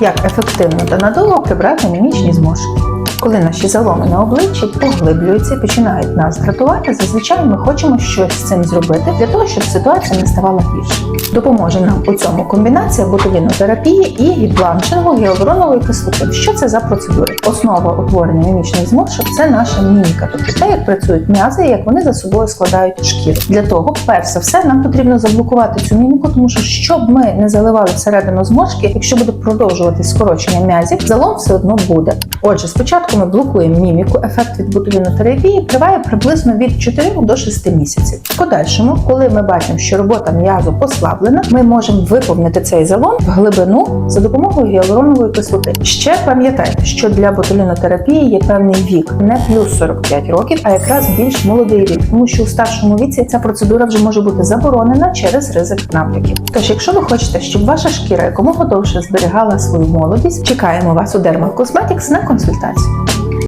як ефективно та надовго прибрати мімічні зморшки. Коли наші заломи на обличчі поглиблюються і починають нас дратувати, зазвичай ми хочемо щось з цим зробити для того, щоб ситуація не ставала гірше. Допоможе нам у цьому комбінація ботулінотерапії і відбланшингу гіалуронової кислоти. Що це за процедури? Основа утворення мімічних зморшок це наша міміка, тобто те, як працюють м'язи, і як вони за собою складають шкіру. Для того, перш за все, нам потрібно заблокувати цю міміку, тому що щоб ми не заливали всередину зморшки, якщо буде продовжуватись скорочення м'язів, залом все одно буде. Отже, спочатку ми блокуємо міміку. Ефект від ботулінотерапії триває приблизно від 4 до 6 місяців. В подальшому, коли ми бачимо, що робота м'язу послаблена, ми можемо виповнити цей залом в глибину за допомогою гіалуронової кислоти. Ще пам'ятайте, що для ботулінотерапії є певний вік, не плюс 45 років, а якраз більш молодий вік, тому що у старшому віці ця процедура вже може бути заборонена через ризик напряків. Тож, якщо ви хочете, щоб ваша шкіра якомога довше зберігала свою молодість, чекаємо вас у Dermal Cosmetics на consultați.